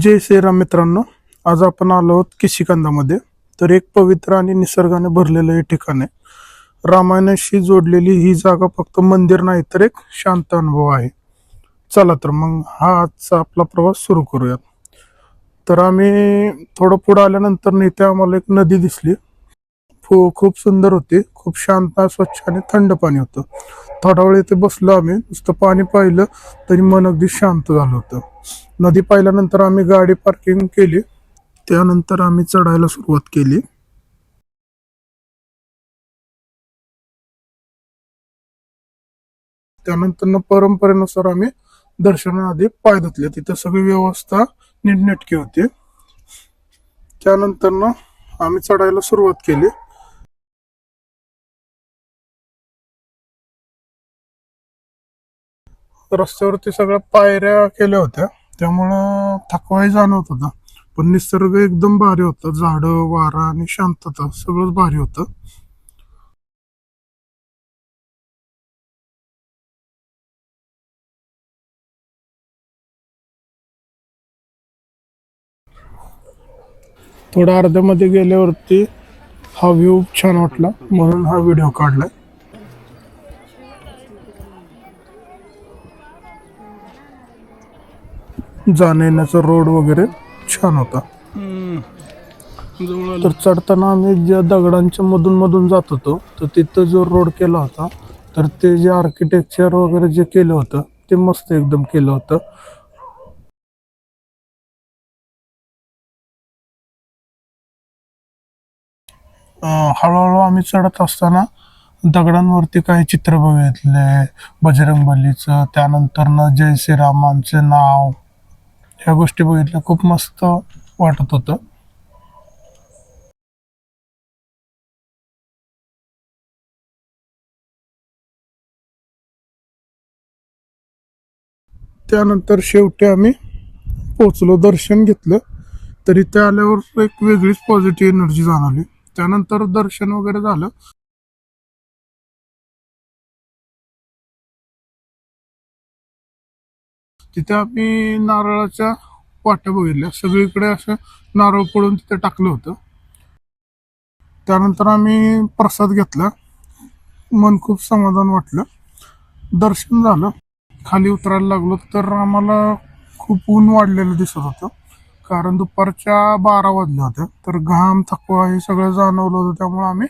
जय श्रीराम मित्रांनो आज आपण आलो आहोत किशिकांदामध्ये तर एक पवित्र आणि निसर्गाने भरलेलं हे ठिकाण आहे. रामायणाशी जोडलेली ही जागा फक्त मंदिर नाही तर एक शांत अनुभव आहे. चला तर मग हा आजचा आपला प्रवास सुरू करूयात. तर आम्ही थोडं पुढं आल्यानंतर इथे आम्हाला एक नदी दिसली. फु खूप सुंदर होती. खूप शांत स्वच्छ आणि थंड पाणी होतं. थोडा वेळ इथे बसलो आम्ही. नुसतं पाणी पाहिलं तरी मन अगदी शांत झालं होतं. नदी पाहिल्यानंतर आम्ही गाडी पार्किंग केली. त्यानंतर आम्ही चढायला सुरुवात केली. त्यानंतर परंपरेनुसार आम्ही दर्शनाआधी पाय धुतले. तिथे सगळी व्यवस्था नीटनेटकी होती. त्यानंतर आम्ही चढायला सुरुवात केली. रस्त्यावरती सगळ्या पायऱ्या केल्या होत्या. त्यामुळं थकवाही जाणवत होता. पण निसर्ग एकदम भारी होता. झाडं वारा आणि शांतता सगळंच भारी होतं. थोडा अर्ध्यामध्ये गेल्यावरती हा व्ह्यू छान वाटला. म्हणून हा व्हिडिओ काढलाय. जाण्या येण्याचा रोड वगैरे छान होता. तर चढताना आम्ही ज्या दगडांच्या मधून मधून जात होतो तर तिथं जो रोड केला होता तर ते जे आर्किटेक्चर वगैरे जे केलं होतं ते मस्त एकदम केलं होतं. हळूहळू आम्ही चढत असताना दगडांवरती काही चित्र बघितले बजरंग बलीचं त्यानंतर न जय श्रीरामांचं नाव ह्या गोष्टी बघितल्या खूप मस्त वाटत होतं. त्यानंतर शेवटी आम्ही पोचलो दर्शन घेतलं. तरी ते आल्यावर एक वेगळीच पॉझिटिव्ह एनर्जी जाणवली. त्यानंतर दर्शन वगैरे झालं. तिथे आम्ही नारळाच्या वाट्या बघितल्या. सगळीकडे असं नारळ पडून तिथे टाकलं होतं. त्यानंतर आम्ही प्रसाद घेतला. मन खूप समाधान वाटलं. दर्शन झालं. खाली उतरायला लागलो तर आम्हाला खूप ऊन वाढलेलं दिसत होतं. कारण दुपारच्या बारा वाजल्या होत्या. तर घाम थकवा हे सगळं जाणवलं होतं. त्यामुळे आम्ही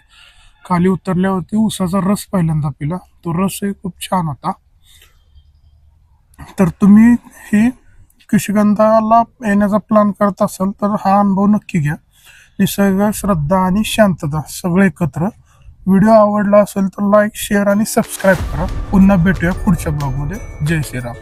खाली उतरल्यावरती उसाचा रस पहिल्यांदा पिला. तो रसही खूप छान होता. तर तुम्ही हे कृषिगंधाला येण्याचा प्लॅन करत असाल तर हा अनुभव नक्की घ्या. निसर्ग श्रद्धा आणि शांतता सगळं एकत्र. व्हिडिओ आवडला असेल तर लाईक शेअर आणि सबस्क्राईब करा. पुन्हा भेटूया पुढच्या ब्लॉगमध्ये जय श्रीराम.